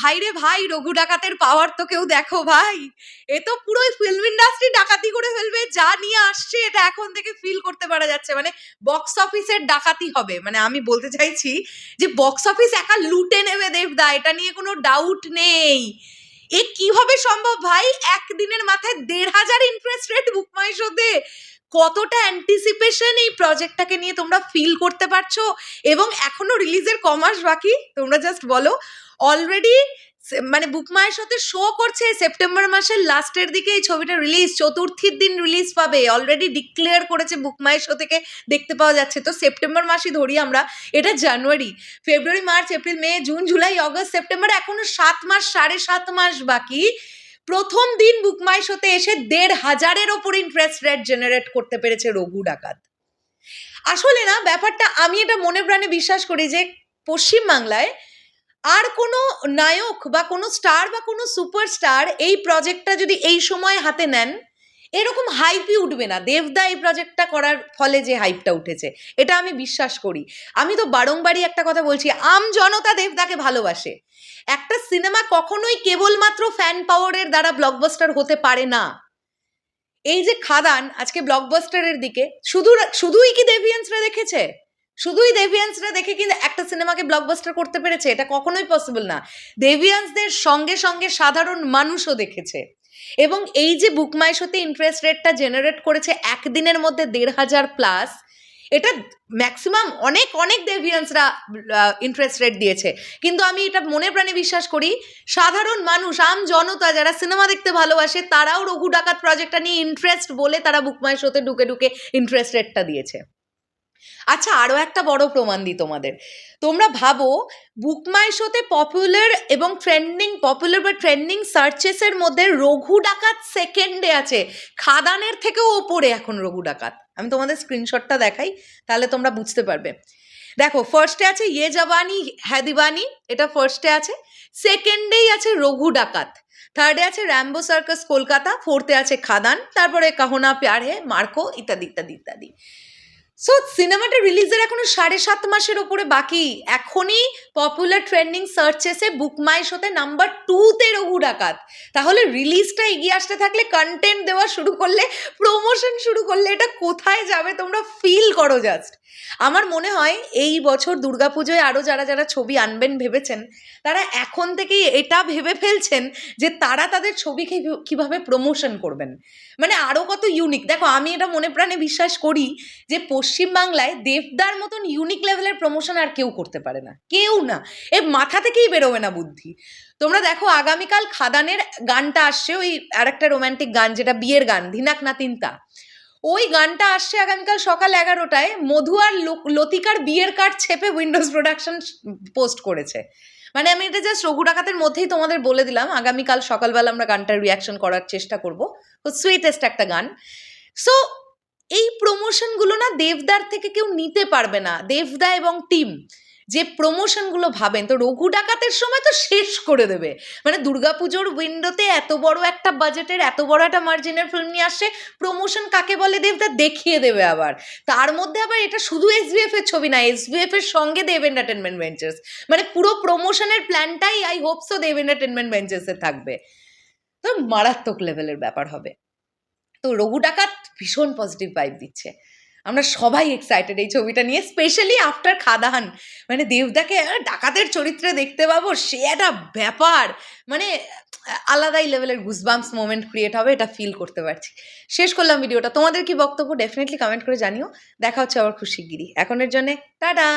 ভাই রে ভাই, রঘু ডাকাতের পাওয়ার তো কেউ দেখো ভাই। এ তো পুরো ফিল্ম ইন্ডাস্ট্রি ডাকাতি করে ফেলবে, যা নিয়ে আসছে, এটা এখন থেকে ফিল করতে পারা যাচ্ছে। মানে বক্স অফিসের ডাকাতি হবে। মানে আমি বলতে চাইছি যে বক্স অফিস একা লুটে নেবে দেবদা, এটা নিয়ে কোনো ডাউট নেই। এ কীভাবে সম্ভব ভাই? একদিনের মাথায় দেড় হাজার ইন্টারেস্ট রেট বুক মাই শোতে কতটা অ্যান্টিসিপেশন এই প্রজেক্টটাকে নিয়ে তোমরা ফিল করতে পারছ? এবং এখনও রিলিজের কমাস বাকি, তোমরা জাস্ট বলো। অলরেডি মানে বুকমায়ের সাথে শো করছে সেপ্টেম্বর মাসের লাস্টের দিকে এই ছবিটা রিলিজ চতুর্থীর দিন রিলিজ পাবে। অলরেডি ডিক্লেয়ার করেছে বুকমায়ের শো থেকে, দেখতে পাওয়া যাচ্ছে। তো সেপ্টেম্বর মাসই ধরি আমরা, এটা January February March April May June July August September এখনও সাত মাস, সাড়ে সাত মাস বাকি। প্রথম দিন বুকমাই শোতে এসে দেড় হাজারের ওপর ইন্টারেস্ট রেট জেনারেট করতে পেরেছে রঘু ডাকাত। আসলে না, ব্যাপারটা আমি এটা মনে প্রাণে বিশ্বাস করি যে পশ্চিমবাংলায় আর কোনো নায়ক বা কোনো স্টার বা কোনো সুপারস্টার এই প্রজেক্টটা যদি এই সময় হাতে নেন এরকম হাইপই উঠবে না। দেবদা এই প্রজেক্টটা করার ফলে যে হাইপটা উঠেছে, এটা আমি বিশ্বাস করি। আমি তো বারংবারই একটা কথা বলছি, আম জনতা দেবদাকে ভালোবাসে। একটা সিনেমা কখনোই কেবলমাত্র ফ্যান পাওয়ারের দ্বারা ব্লকবাস্টার হতে পারে না। এই যে খাদান, আজকে ব্লকবাস্টারের দিকে, শুধু শুধুই কি দেভিয়ান্সরা দেখেছে? শুধুই দেভিয়ান্সরা দেখে কিন্তু একটা সিনেমাকে ব্লকবাস্টার করতে পেরেছে? এটা কখনোই পসিবল না। দেভিয়ান্সদের সঙ্গে সঙ্গে সাধারণ মানুষও দেখেছে। এবং এই যে বুকমাই শোতে ইন্টারেস্ট রেটটা জেনারেট করেছে একদিনের মধ্যে দেড় হাজার প্লাস এটা ম্যাক্সিমাম অনেক অনেক দেভিয়ান্সরা ইন্টারেস্ট রেট দিয়েছে। কিন্তু আমি এটা মনে প্রাণে বিশ্বাস করি, সাধারণ মানুষ, আম জনতা যারা সিনেমা দেখতে ভালোবাসে, তারাও রঘু ডাকাত প্রজেক্টটা নিয়ে ইন্টারেস্ট বলে তারা বুকমাই শোতে ঢুকে ঢুকে ইন্টারেস্ট রেটটা দিয়েছে। আচ্ছা আরও একটা বড় প্রমাণ দিই তোমাদের। তোমরা ভাবো বুকমাই শোতে পপুলার এবং ট্রেন্ডিং পপুলার বা ট্রেন্ডিং সার্চেসের মধ্যে রঘু ডাকাত সেকেন্ডে আছে। খাদানের থেকেও ওপরে এখন রঘু ডাকাত। আমি তোমাদের স্ক্রিনশটটা দেখাই, তাহলে তোমরা বুঝতে পারবে। দেখো ফার্স্টে আছে ইয়ে জাবানি, হ্যাদিবানি, এটা ফার্স্টে আছে। সেকেন্ডেই আছে রঘু ডাকাত। থার্ডে আছে র্যাম্বো সার্কাস কলকাতা ফোর্থে আছে খাদান, তারপরে কাহনা প্যার মার্কো, ইত্যাদি ইত্যাদি ইত্যাদি। সো সিনেমাটা রিলিজের এখনও সাড়ে সাত মাসের ওপরে বাকি। এখনই পপুলার ট্রেন্ডিং সার্চেসে বুকমাই শোতে নাম্বার টুতে রঘু ডাকাত। তাহলে রিলিজটা এগিয়ে আসতে থাকলে কন্টেন্ট দেওয়া শুরু করলে প্রমোশন শুরু করলে এটা কোথায় যাবে তোমরা ফিল করো জাস্ট আমার মনে হয় এই বছর দুর্গাপুজোয় আরও যারা যারা ছবি আনবেন ভেবেছেন, তারা এখন থেকেই এটা ভেবে ফেলছেন যে তারা তাদের ছবিকে কীভাবে প্রমোশন করবেন। মানে আরও কত ইউনিক দেখো, আমি এটা মনে প্রাণে বিশ্বাস করি যে পশ্চিমবাংলায় দেবদার মতন ইউনিক লেভেলের প্রমোশন আর কেউ করতে পারে না। কেউ না। এ মাথা থেকেই বেরোবে না বুদ্ধি। তোমরা দেখো, আগামীকাল খাদানের গানটা আসছে, ওই আর একটা রোম্যান্টিক গান, যেটা বিয়ের গান, ধিনাক না তিনতা। ওই গানটা আসছে আগামীকাল সকাল এগারোটায়। মধু আর লতিকার বিয়ের কার্ড ছেপে উইন্ডোজ প্রোডাকশন পোস্ট করেছে। মানে আমি এটা জাস্ট রঘু ডাকাতের মধ্যেই তোমাদের বলে দিলাম, আগামীকাল সকালবেলা আমরা গানটার রিয়াকশন করার চেষ্টা করব। সুইটেস্ট একটা গান। সো এই প্রমোশনগুলো না দেবদার থেকে কেউ নিতে পারবে না। দেবদা এবং টিম যে প্রমোশনগুলো ভাবেন, তো রঘু ডাকাতের সময় তো শেষ করে দেবে। মানে দুর্গাপুজোর উইন্ডোতে এত বড় একটা বাজেটের এত বড় একটা মার্জিনের ফিল্ম নিয়ে আসছে প্রমোশন কাকে বলে দেবদা? দেখিয়ে দেবে আবার। তার মধ্যে আবার এটা শুধু এসবিএফ এর ছবি না এসবিএফ এর সঙ্গে দেব এন্টারটেনমেন্ট ভেঞ্চার্স মানে পুরো প্রমোশনের প্ল্যানটাই I hope so Dev entertainment ভেঞ্চার্সে থাকবে। তো মারাত্মক লেভেলের ব্যাপার হবে। তো রঘু ডাকাত ভীষণ পজিটিভ ভাইব দিচ্ছে। আমরা সবাই এক্সাইটেড এই ছবিটা নিয়ে স্পেশালি আফটার খাদাহান। মানে দেবদাকে ডাকাতের চরিত্রে দেখতে পাবো, সে একটা ব্যাপার। মানে আলাদাই লেভেলের গুজবাম্পস মোমেন্ট ক্রিয়েট হবে, এটা ফিল করতে পারছি। শেষ করলাম ভিডিওটা তোমাদের কি বক্তব্য? ডেফিনেটলি কমেন্ট করে জানিও। দেখা হচ্ছে আবার খুশিগিরি এখনের জন্যে, টাটা!